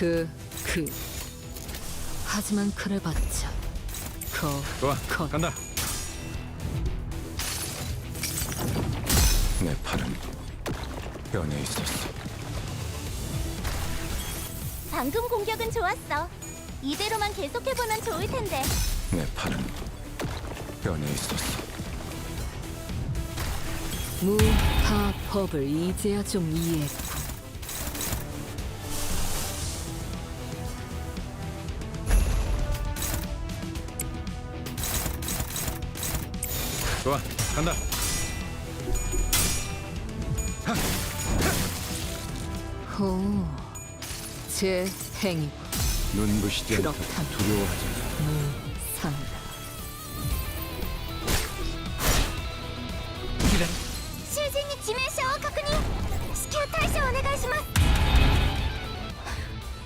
그, 그. 하지만 그래봤자 거, 좋아, 거. 간다. 내 팔은 변해 있었어. 방금 공격은 좋았어. 이대로만 계속해보면 좋을 텐데. 내 팔은 변해 있었어. 무파법을 이제야 좀 이해했고 좋아, 간다. 호, 제 행위 눈부시지 않다. 그렇다면. 두려워하지 마. 무상다.囚人に致命傷を確認至急対処お願いしま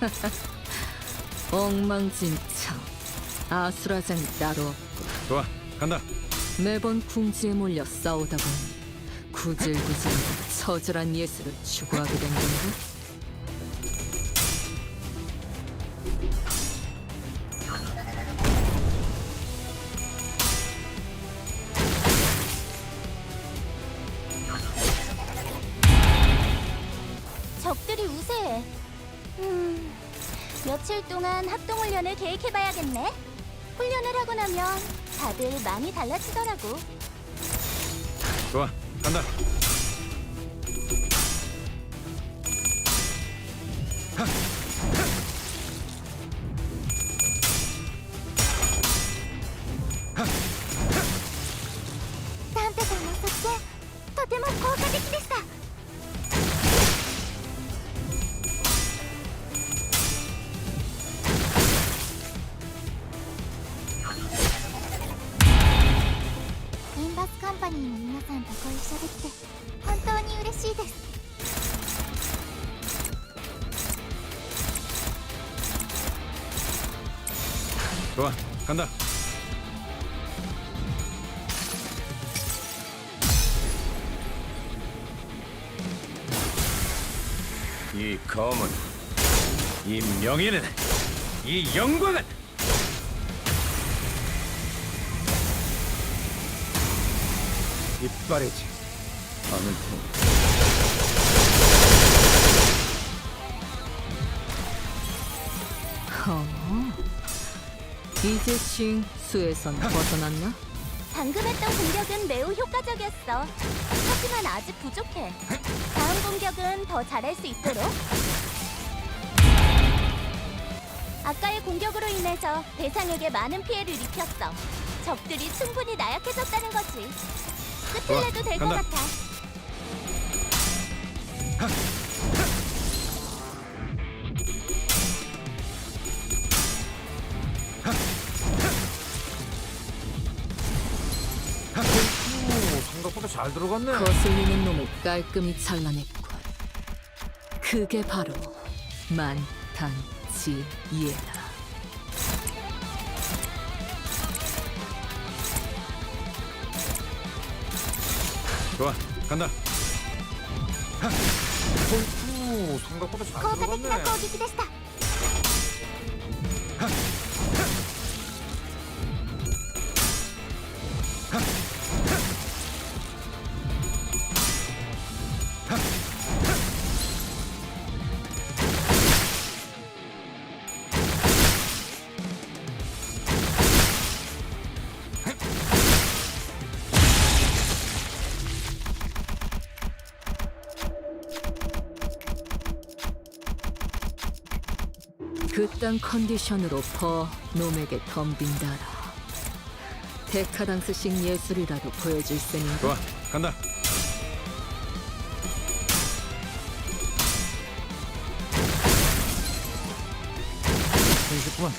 す 엉망진창 아수라장이 따로 없고 좋아, 간다. 매번 궁지에 몰려 싸우다 보니 구질구질 처절한 예술을 추구하게 된 건가? 적들이 우세해. 음, 며칠 동안 합동 훈련을 계획해봐야겠네. 훈련을 하고 나면 다들 많이 달라지더라고. 좋아, 간다. 좋아, 간다. 이 검은, 이 명예는, 이 영광은 이빨이지. 아는 통. 이제 싱수에선 벗어났나? 방금 했던 공격은 매우 효과적이었어. 하지만 아직 부족해. 다음 공격은 더 잘할 수 있도록. 아까의 공격으로 인해서 대상에게 많은 피해를 입혔어. 적들이 충분히 나약해졌다는 거지. 끝을 내도 될 것 간다. 같아. 생각보다 잘 들어갔네. 거슬리는 놈을 깔끔히 잘라냈군. 그게 바로 만탄지예다. 좋아, 간다. 効果的な攻撃でした。 그딴 컨디션으로 퍼 놈에게 덤빈다라. 데카당스식 예술이라도 보여줄 셈인가? 좋아, 간다. 이십분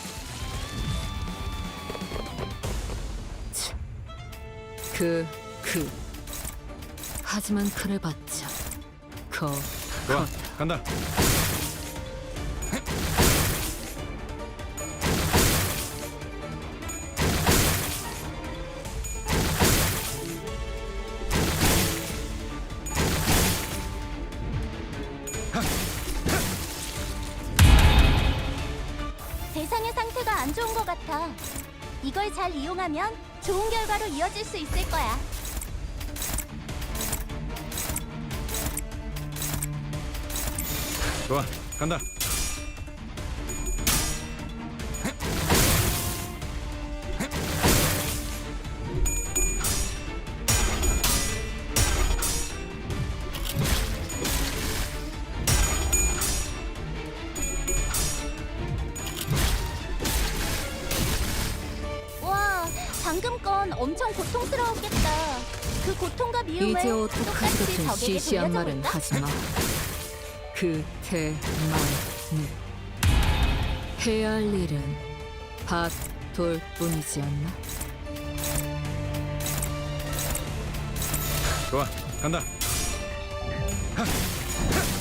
그, 그. 하지만 그래봤자 거, 좋아, 거. 간다. 안 좋은 것 같아. 이걸 잘 이용하면 좋은 결과로 이어질 수 있을 거야. 좋아, 간다. 고통과 미움을 이제 어떡하지 똑같이 같은 적에게 시시한 말은 돌려줘볼까? 하지 마. 그 대만은 해야 할 일은 밭돌 뿐이지 않나? 좋아, 간다. 우리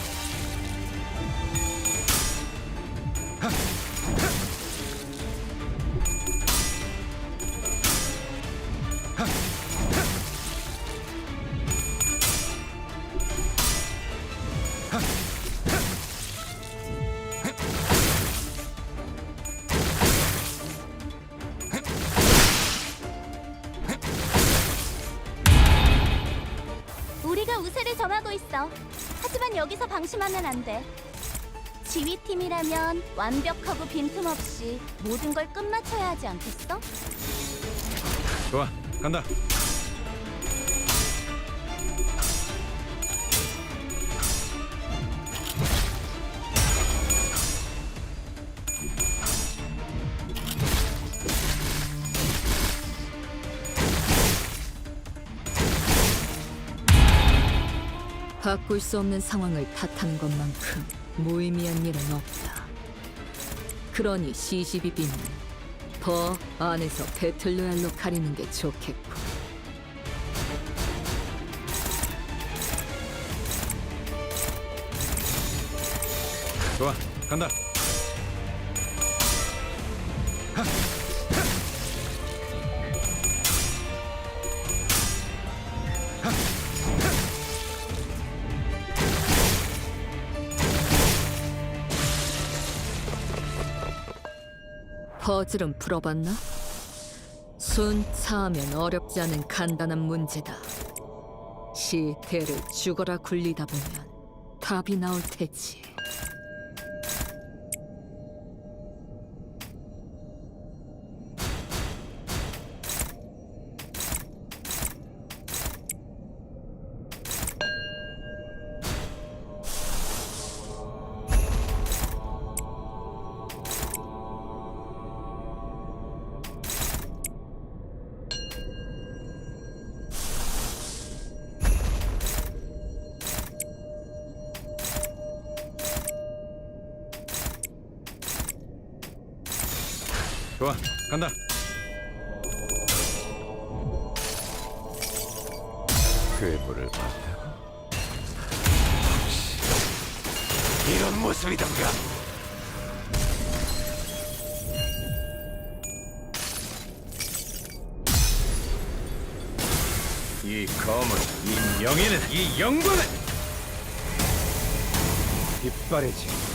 가 우세를 점하고 있어. 하지만 여기서 방심하면 안 돼. 지휘팀이라면 완벽하고 빈틈없이 모든 걸 끝마쳐야 하지 않겠어? 좋아, 간다. 바꿀 수 없는 상황을 탓하는 것만큼 무의미한 일은 없다. 그러니 CCBB는 더 안에서 배틀로얄로 가리는 게 좋겠고. 좋아, 간다. 퍼즐은 풀어봤나? 순차하면 어렵지 않은 간단한 문제다. 시대를 죽어라 굴리다 보면 답이 나올 테지. 좋아, 간다. 괴물을 봤다고? 이런 모습이던가. 이 검은, 이 명예는, 이 영광은 빗발이지.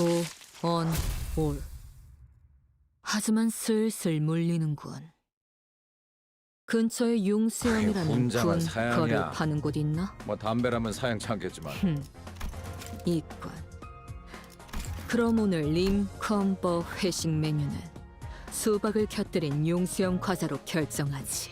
고, 언, 올. 하지만 슬슬 물리는군. 근처에 융수염이라는 혼자만 군 사양이야. 거를 파는 곳 있나? 뭐 담배라면 사양치 않겠지만 흠, 있군. 그럼 오늘 림컨버 회식 메뉴는 수박을 곁들인 용수염 과자로 결정하지.